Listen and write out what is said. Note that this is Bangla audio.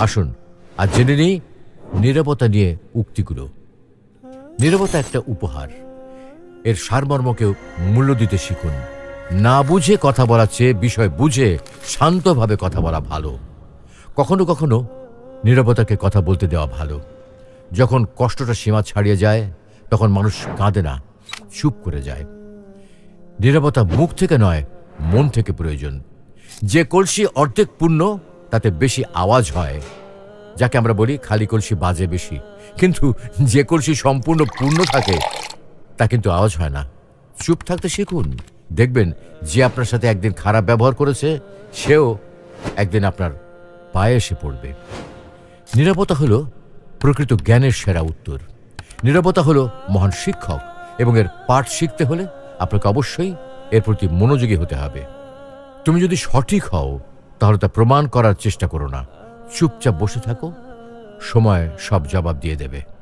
আসুন, আর জেনে নিই নিরাপত্তা নিয়ে উক্তিগুলো। নিরাপত্তা একটা উপহার। এর সারমর্মকেও মূল্য দিতে শিখুন। না বুঝে কথা বলার চেয়ে বিষয় বুঝে শান্তভাবে কথা বলা ভালো। কখনো কখনো নিরাপত্তাকে কথা বলতে দেওয়া ভালো। যখন কষ্টটা সীমা ছাড়িয়ে যায়, তখন মানুষ কাঁদে না, চুপ করে যায়। নিরাপত্তা মুখ থেকে নয়, মন থেকে প্রয়োজন। যে কলসি অর্ধেক পূর্ণ তাতে বেশি আওয়াজ হয়, যাকে আমরা বলি খালি কলসি বাজে বেশি। কিন্তু যে কলসি সম্পূর্ণ পূর্ণ থাকে, তা কিন্তু আওয়াজ হয় না। চুপ থাকতে শিখুন। দেখবেন যে আপনার সাথে একদিন খারাপ ব্যবহার করেছে, সেও একদিন আপনার পায়ে এসে পড়বে। নিরাপত্তা হলো প্রকৃত জ্ঞানের সেরা উত্তর। নিরাপত্তা হলো মহান শিক্ষক, এবং এর পাঠ শিখতে হলে আপনাকে অবশ্যই এর প্রতি মনোযোগী হতে হবে। তুমি যদি সঠিক হও তাহলে তা প্রমাণ করার চেষ্টা করো না। চুপচাপ বসে থাকো। সময় সব জবাব দিয়ে দেবে।